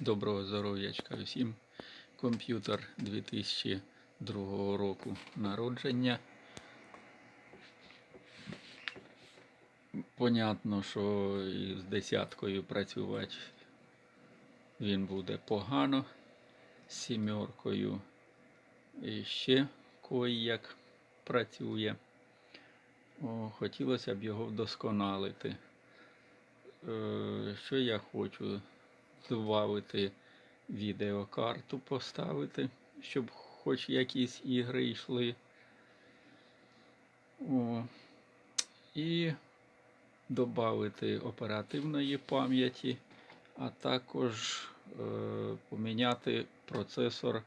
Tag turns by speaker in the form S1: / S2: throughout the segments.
S1: Доброго здоров'ячка всім. Комп'ютер 2002 року народження. Понятно, що з десяткою працювати він буде погано. З сімеркою і ще кой-як працює. О, хотілося б його вдосконалити. Е, Що я хочу? Добавити відеокарту поставити, щоб хоч якісь ігри йшли. О, і додати оперативної пам'яті, а також е, поміняти процесор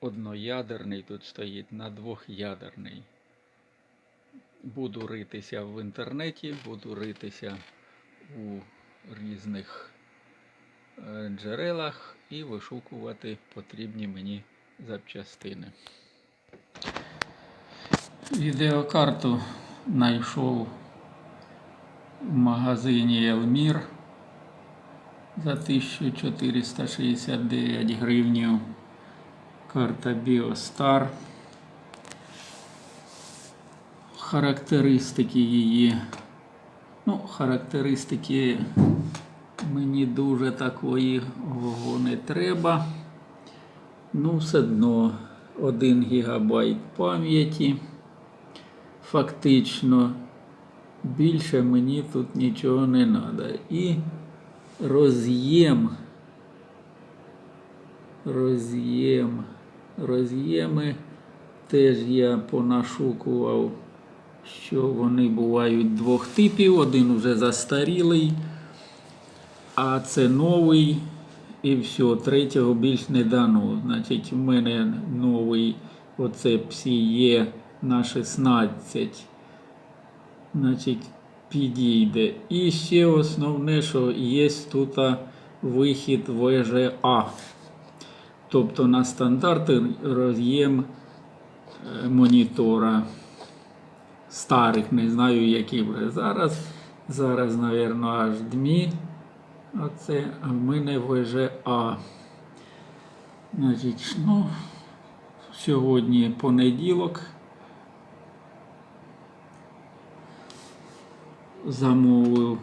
S1: одноядерний, тут стоїть на двохядерний. Буду ритися в інтернеті, буду ритися у різних джерелах і вишукувати потрібні мені запчастини. Відеокарту знайшов в магазині Елмір за 1469 гривнів. Карта BioStar. Характеристики її. Ну, характеристики мені дуже такої не треба. Ну, все одно 1 ГБ пам'яті. Фактично, більше мені тут нічого не треба. І роз'єм. Роз'єм. Роз'єми теж я понашукував, що вони бувають двох типів. Один вже застарілий, а це новий. І все, третього більш не дано. Значить, в мене новий оце PSIE на 16. Значить, підійде. І ще основне, що є тут вихід VGA. Тобто на стандарти роз'єм е, монітора старих, не знаю, які вже зараз. Зараз, мабуть, аж. Оце, в мене VGA. Значить, ну, сьогодні понеділок. Замовив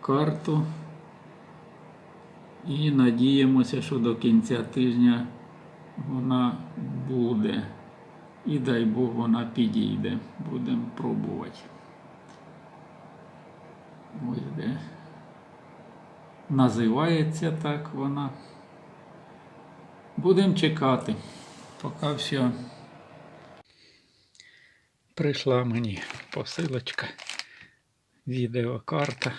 S1: карту. І надіємося, що до кінця тижня вона буде. І дай Бог вона підійде. Будемо пробувати. Ось де. Називається так вона. Будемо чекати. Поки все. Прийшла мені посилочка, відеокарта.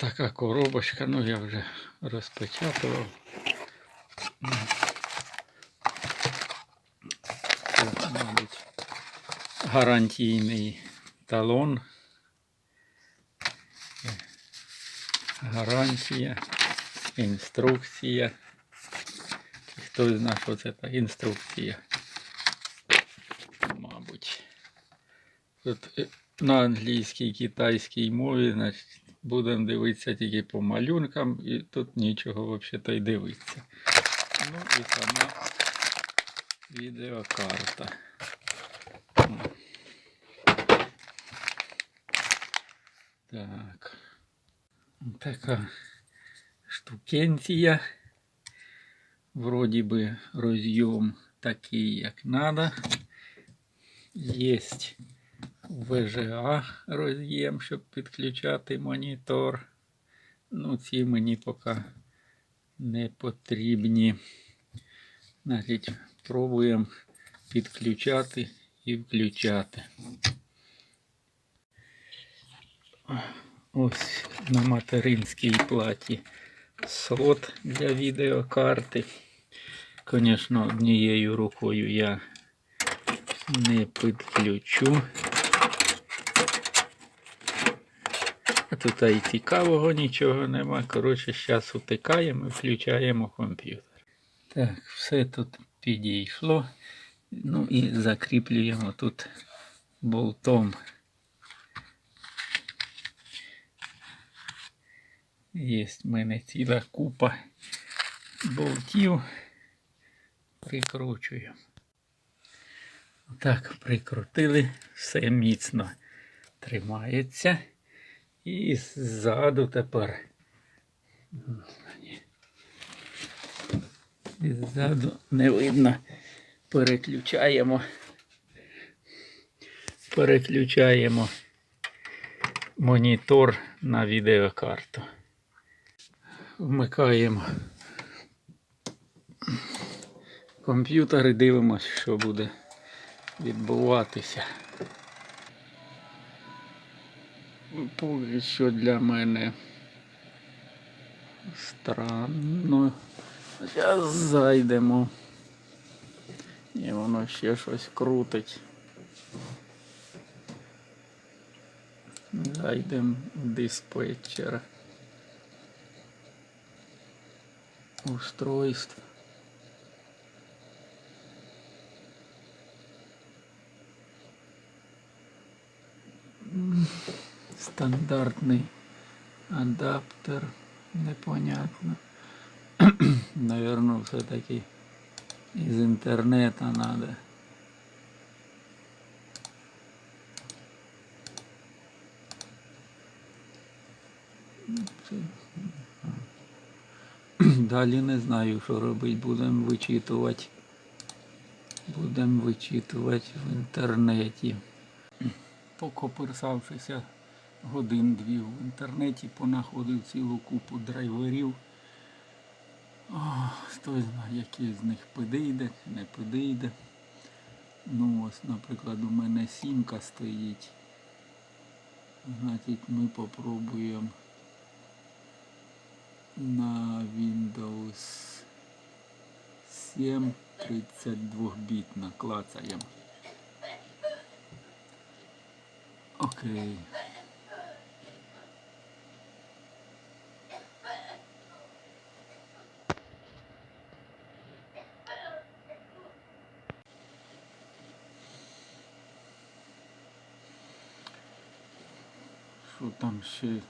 S1: Така коробочка, ну я вже розпечатував. Це, мабуть, гарантійний талон. Гарантія, інструкція. Хто знає, що це та інструкція. Мабуть. Тут е, на англійській китайській мові, значить, будемо дивитися тільки по малюнкам, і тут нічого взагалі-то й дивитися. Ну і сама відеокарта. Так. Така штукенція. Вроді би роз'єм такий, як треба. Єсть VGA роз'єм, щоб підключати монітор. Ну, ці мені поки не потрібні. Значить, пробуємо підключати і включати. Ось на материнській платі слот для відеокарти. Звісно, однією рукою я не підключу. А тут і цікавого нічого нема. Коротше, зараз утикаємо і включаємо комп'ютер. Так, все тут підійшло. Ну і закріплюємо тут болтом. Є в мене ціла купа болтів. Прикручуємо. Так, прикрутили, все міцно тримається. І ззаду тепер. І ззаду не видно. Переключаємо. Переключаємо монітор на відеокарту. Вмикаємо комп'ютер і дивимося, що буде відбуватися. Поки що для мене странно. Зараз зайдемо. І воно ще щось крутить. Зайдемо в диспетчер. Устройств. М, Стандартний адаптер. Непонятно. Наверное, все-таки из интернета надо. Далі не знаю, що робити. Будемо вичитувати. Будемо вичитувати в інтернеті. Покоперсавшися годин-дві в інтернеті, понаходив цілу купу драйверів. Хто знає, який з них підійде, не підійде. Ну ось, наприклад, у мене сімка стоїть. Значить, ми попробуємо на Windows 7 32-бітно клацаємо. Окей. Що там ще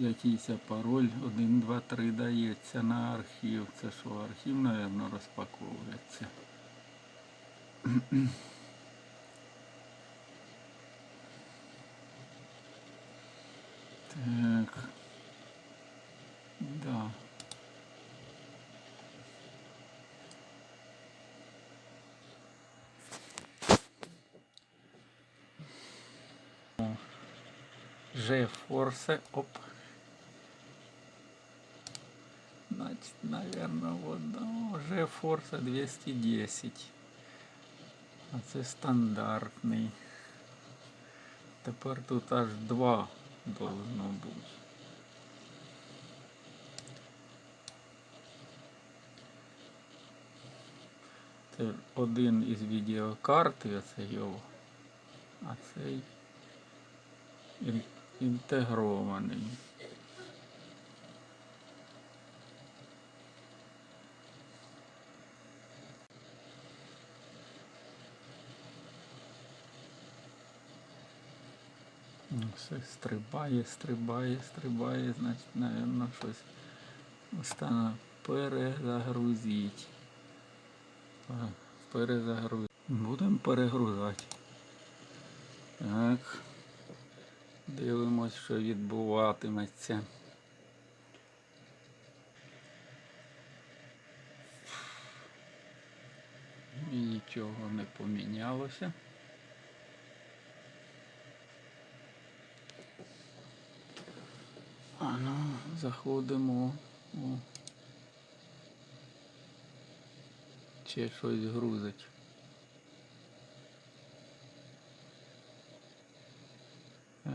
S1: якийсь пароль 1, 2, 3 дається на архів. Це що, архів, мабуть, розпаковується. Так. Да. GeForce, оп. Значит, наверное, вот ну, GeForce 210. А це стандартний. Тепер тут аж два должно бути. Це один із відеокарти, оце його, а цей інтегрований. Все стрибає, стрибає, стрибає, значить, напевно, щось стане перезагрузіть. А, Перезагруз. Будемо перегрузати. Так. Дивимось, що відбуватиметься. І нічого не помінялося. А ну, заходимо. О. Ще щось грузить. Так,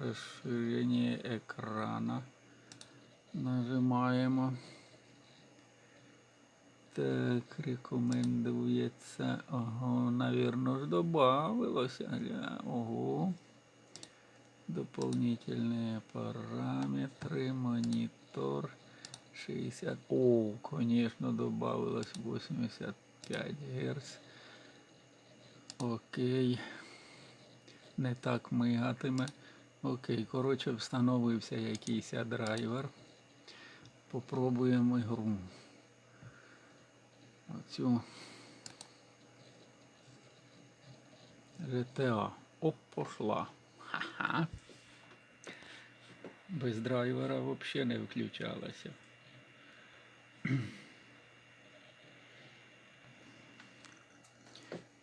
S1: розширення екрана. Нажимаємо. Так, рекомендується. Ого, навірно ж добавилося. Ого. Дополнительные параметры, монитор 60. О, конечно, добавилось 85 Гц. Окей. Не так мигатиме. Окей, коротше, встановився якийсь драйвер. Попробуємо ігру. Оцю GTA. Оп, пошла. Ха-ха. Без драйвера взагалі не включалася.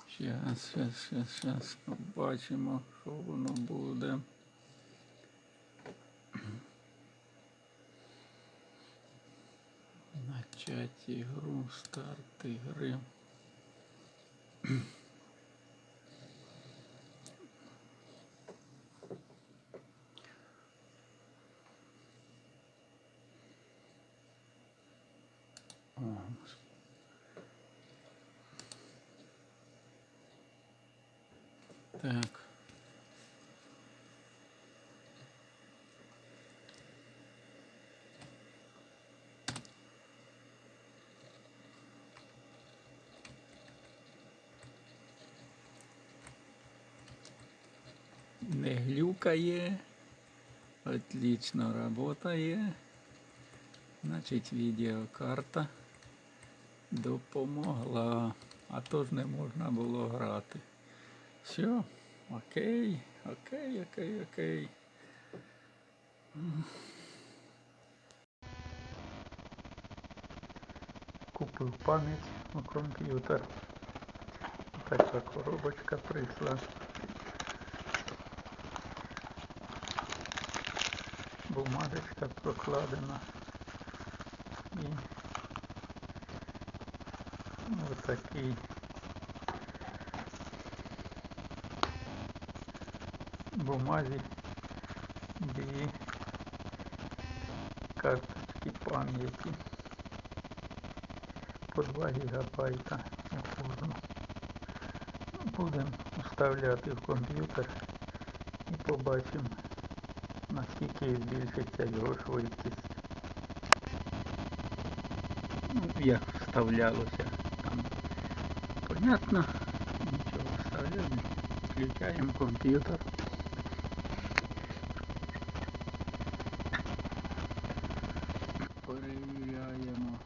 S1: Щас, щас, щас, щас побачимо, що воно буде. Начать ігру, старт ігри. Так. Не глюкає. Отлично работає. Значить, відеокарта допомогла. А то ж не можна було грати. Все, окей, окей, окей, окей. Купив пам'ять у комп'ютер. Така коробочка прийшла. Бумажечка прокладена. І ось такий бумазі дві карточки пам'яті по 2 гігабайта у. Ну, Будемо вставляти в комп'ютер і побачимо наскільки збільшиться його швидкість. Ну, як вставлялося. Понятно, нічого вставляємо. Включаємо комп'ютер. Перевіряємо.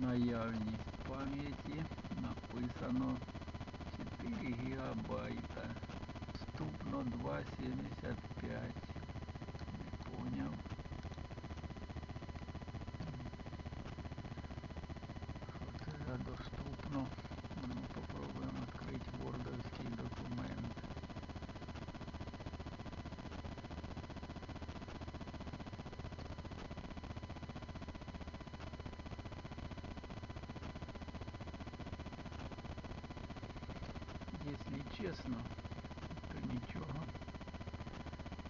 S1: Наявність пам'яті написано 4 гігабайта. Вступно 2,75. Не поняв. Що це за доступно? Ну, попробуємо відкрити вордовський документ. Если честно, то нічого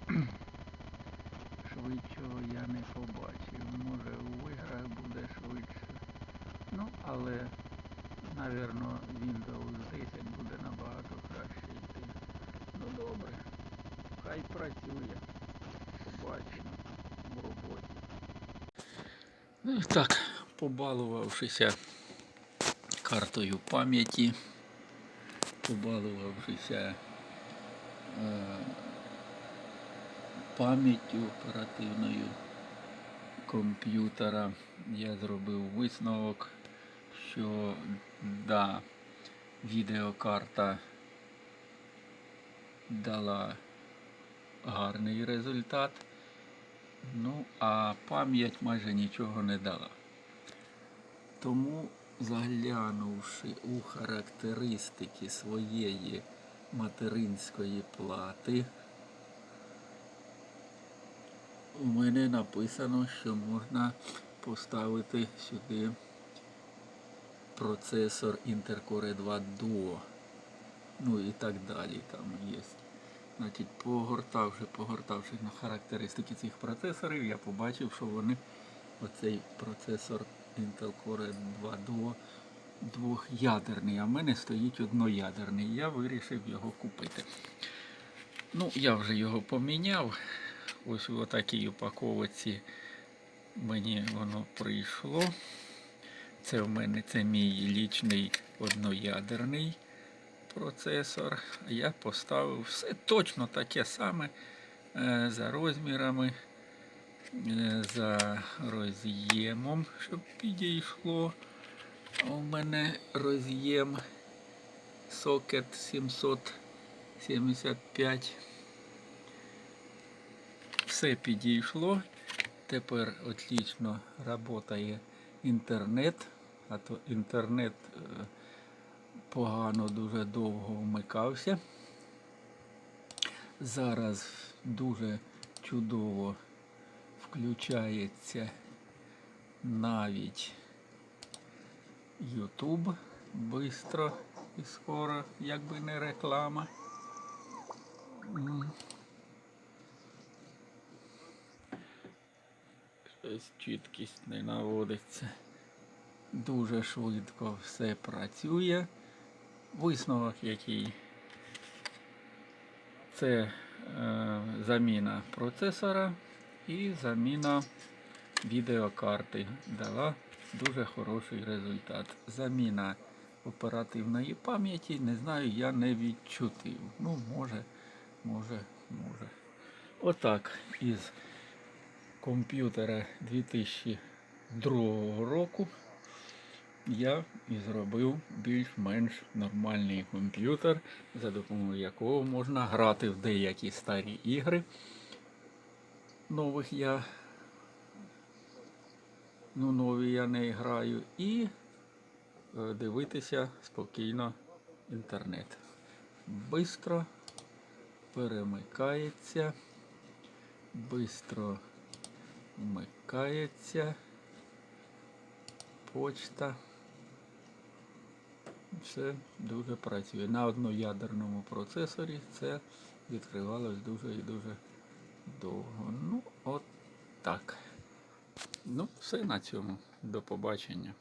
S1: швидшого я не побачив. Може у іграх буде швидше. Ну, але, напевно, Windows 10 буде набагато краще йти. Ну добре, хай працює. Побачимо в роботі. Ну так, побалувавшися картою пам'яті побалувавшися е, пам'яттю оперативною комп'ютера, я зробив висновок, що да, відеокарта дала гарний результат, ну а пам'ять майже нічого не дала. Тому, заглянувши у характеристики своєї материнської плати, у мене написано, що можна поставити сюди процесор Intercore 2 Duo. Ну і так далі там є. Значить, погортавши, погортавши на характеристики цих процесорів, я побачив, що вони оцей процесор Intel Core 2 Duo двохядерний, а в мене стоїть одноядерний. Я вирішив його купити. Ну, я вже його поміняв. Ось в такій упаковці мені воно прийшло. Це в мене це мій лічний одноядерний процесор. Я поставив все точно таке саме е, за розмірами, за роз'ємом, щоб підійшло. У мене роз'єм сокет 775. Все підійшло. Тепер отлично працює інтернет, а то інтернет е, погано дуже довго вмикався. Зараз дуже чудово включається навіть YouTube бистро і скоро, якби не реклама. Щось чіткість не наводиться. Дуже швидко все працює. Висновок який це е, заміна процесора і заміна відеокарти дала дуже хороший результат. Заміна оперативної пам'яті, не знаю, я не відчутив. Ну, може, може, може. Отак із комп'ютера 2002 року я і зробив більш-менш нормальний комп'ютер, за допомогою якого можна грати в деякі старі ігри. Нових я ну, нові я не граю, і е, дивитися спокійно інтернет. Бистро перемикається, бистро вмикається почта. Все дуже працює. На одноядерному процесорі це відкривалось дуже і дуже довго. Ну, от так. Ну, все на цьому. До побачення.